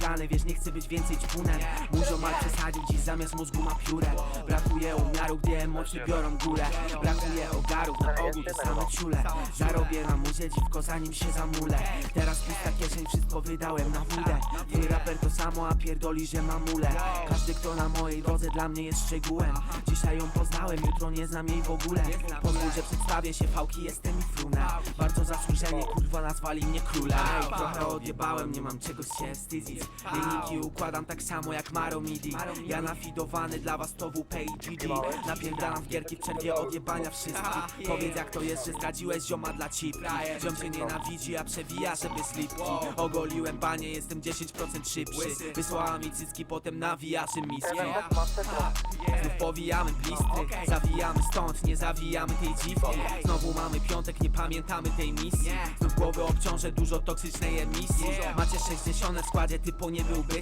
plany Wiesz, nie chcę być więcej ćpunem Mój ziomal przesadził dziś zamiast mózgu ma piórę. Brakuje umiaru, gdy emocje biorą górę. Brakuje ogarów, na ogół te same ciule. Zarobię na muzie dziwko zanim się zamulę. Teraz pusta kieszeń, wszystko wydałem na wódę. Twój raper to samo, a pierdoli, że mamule Każdy kto na mojej drodze dla mnie jest szczegółem. Dzisiaj ją poznałem, jutro nie znam jej w ogóle. Pozwól, że przedstawię się, fałki jestem i frunę Zasłużenie, kurwa nazwali mnie królem Ej, trochę odjebałem, nie mam czego się wstydzić. Linijki układam tak samo jak Maro Midi Ja nafidowany dla was to WP i GD Napierdalam w gierki w przerwie odjebania wszystkich. Powiedz jak to jest, że zdradziłeś zioma dla cipki. Ziom cię nienawidzi, a przewija, żeby slipki. Ogoliłem banie, jestem 10% szybszy. Wysłała mi cycki, potem nawijaczy miski. Znów powijamy blistry Zawijamy stąd, nie zawijamy tej dziwki Znowu mamy piątek, nie pamiętamy tej misji Znów głowy obciążę dużo toksycznej emisji. Macie 60 w składzie, typo nie był bystry